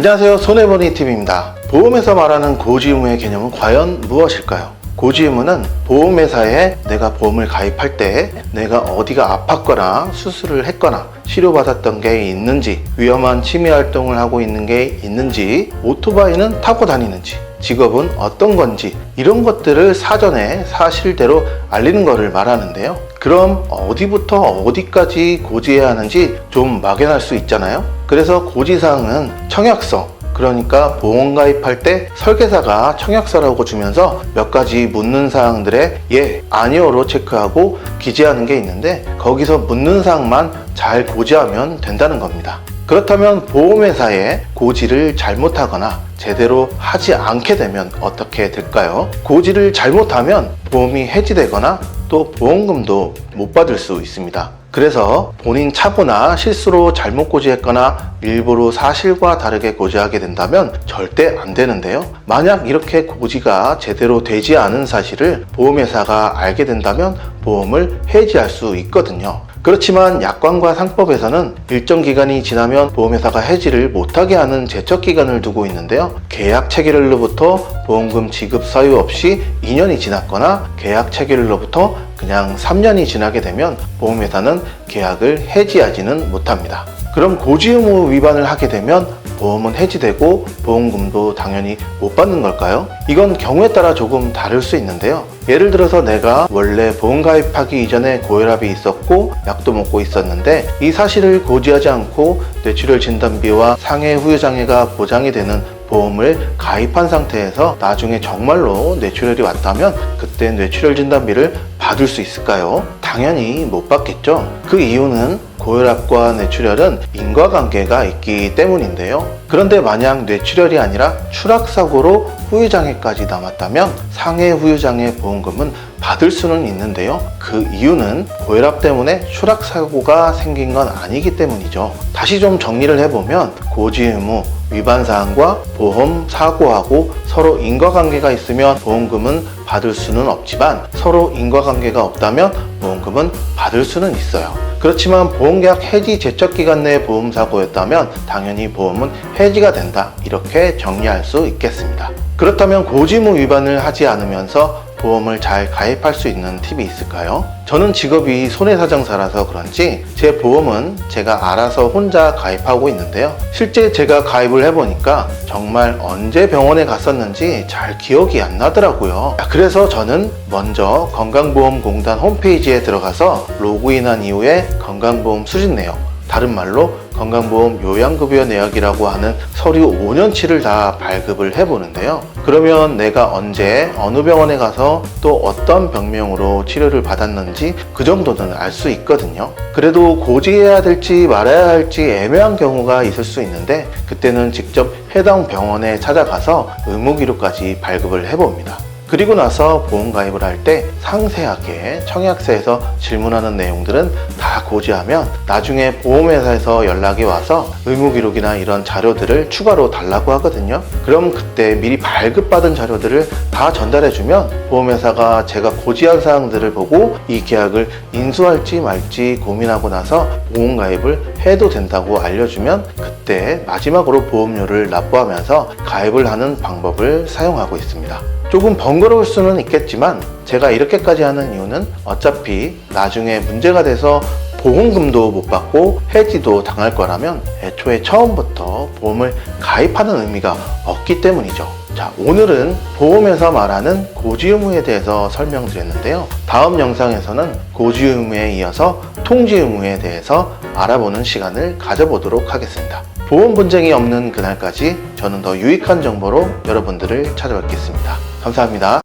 안녕하세요 손해보니 TV입니다. 보험에서 말하는 고지 의무의 개념은 과연 무엇일까요? 고지 의무는 보험회사에 내가 보험을 가입할 때 내가 어디가 아팠거나 수술을 했거나 치료받았던 게 있는지 위험한 취미 활동을 하고 있는 게 있는지 오토바이는 타고 다니는지 직업은 어떤 건지 이런 것들을 사전에 사실대로 알리는 것을 말하는데요. 그럼 어디부터 어디까지 고지해야 하는지 좀 막연할 수 있잖아요. 그래서 고지사항은 청약서, 그러니까 보험 가입할 때 설계사가 청약서라고 주면서 몇 가지 묻는 사항들의 예, 아니오로 체크하고 기재하는 게 있는데 거기서 묻는 사항만 잘 고지하면 된다는 겁니다. 그렇다면 보험회사에 고지를 잘못하거나 제대로 하지 않게 되면 어떻게 될까요? 고지를 잘못하면 보험이 해지되거나 또 보험금도 못 받을 수 있습니다. 그래서 본인 착오나 실수로 잘못 고지했거나 일부러 사실과 다르게 고지하게 된다면 절대 안 되는데요. 만약 이렇게 고지가 제대로 되지 않은 사실을 보험회사가 알게 된다면 보험을 해지할 수 있거든요. 그렇지만 약관과 상법에서는 일정 기간이 지나면 보험회사가 해지를 못하게 하는 제척 기간을 두고 있는데요. 계약 체결일로부터 보험금 지급 사유 없이 2년이 지났거나 계약 체결일로부터 그냥 3년이 지나게 되면 보험회사는 계약을 해지하지는 못합니다. 그럼 고지 의무 위반을 하게 되면 보험은 해지되고 보험금도 당연히 못 받는 걸까요? 이건 경우에 따라 조금 다를 수 있는데요. 예를 들어서 내가 원래 보험 가입하기 이전에 고혈압이 있었고 약도 먹고 있었는데 이 사실을 고지하지 않고 뇌출혈 진단비와 상해 후유 장애가 보장이 되는 보험을 가입한 상태에서 나중에 정말로 뇌출혈이 왔다면 그때 뇌출혈 진단비를 받을 수 있을까요? 당연히 못 받겠죠. 그 이유는 고혈압과 뇌출혈은 인과관계가 있기 때문인데요. 그런데 만약 뇌출혈이 아니라 추락사고로 후유장애까지 남았다면 상해 후유장애 보험금은 받을 수는 있는데요. 그 이유는 고혈압 때문에 추락사고가 생긴 건 아니기 때문이죠. 다시 좀 정리를 해보면 고지 의무, 위반 사항과 보험 사고하고 서로 인과관계가 있으면 보험금은 받을 수는 없지만 서로 인과관계가 없다면 보험금은 받을 수는 있어요. 그렇지만 보험계약 해지 제척 기간 내 보험 사고였다면 당연히 보험은 해지가 된다. 이렇게 정리할 수 있겠습니다. 그렇다면 고지무 위반을 하지 않으면서 보험을 잘 가입할 수 있는 팁이 있을까요? 저는 직업이 손해사정사라서 그런지 제 보험은 제가 알아서 혼자 가입하고 있는데요. 실제 제가 가입을 해보니까 정말 언제 병원에 갔었는지 잘 기억이 안 나더라고요. 그래서 저는 먼저 건강보험공단 홈페이지에 들어가서 로그인한 이후에 건강보험 수집 내역, 다른 말로 건강보험 요양급여 내역이라고 하는 서류 5년치를 다 발급을 해보는데요. 그러면 내가 언제 어느 병원에 가서 또 어떤 병명으로 치료를 받았는지 그 정도는 알 수 있거든요. 그래도 고지해야 될지 말아야 할지 애매한 경우가 있을 수 있는데 그때는 직접 해당 병원에 찾아가서 의무 기록까지 발급을 해봅니다. 그리고 나서 보험 가입을 할 때 상세하게 청약서에서 질문하는 내용들은 다 고지하면 나중에 보험회사에서 연락이 와서 의무기록이나 이런 자료들을 추가로 달라고 하거든요. 그럼 그때 미리 발급받은 자료들을 다 전달해주면 보험회사가 제가 고지한 사항들을 보고 이 계약을 인수할지 말지 고민하고 나서 보험 가입을 해도 된다고 알려주면 그때 마지막으로 보험료를 납부하면서 가입을 하는 방법을 사용하고 있습니다. 조금 번거로울 수는 있겠지만 제가 이렇게까지 하는 이유는 어차피 나중에 문제가 돼서 보험금도 못 받고 해지도 당할 거라면 애초에 처음부터 보험을 가입하는 의미가 없기 때문이죠. 자, 오늘은 보험에서 말하는 고지 의무에 대해서 설명드렸는데요. 다음 영상에서는 고지 의무에 이어서 통지 의무에 대해서 알아보는 시간을 가져보도록 하겠습니다. 보험 분쟁이 없는 그날까지 저는 더 유익한 정보로 여러분들을 찾아뵙겠습니다. 감사합니다.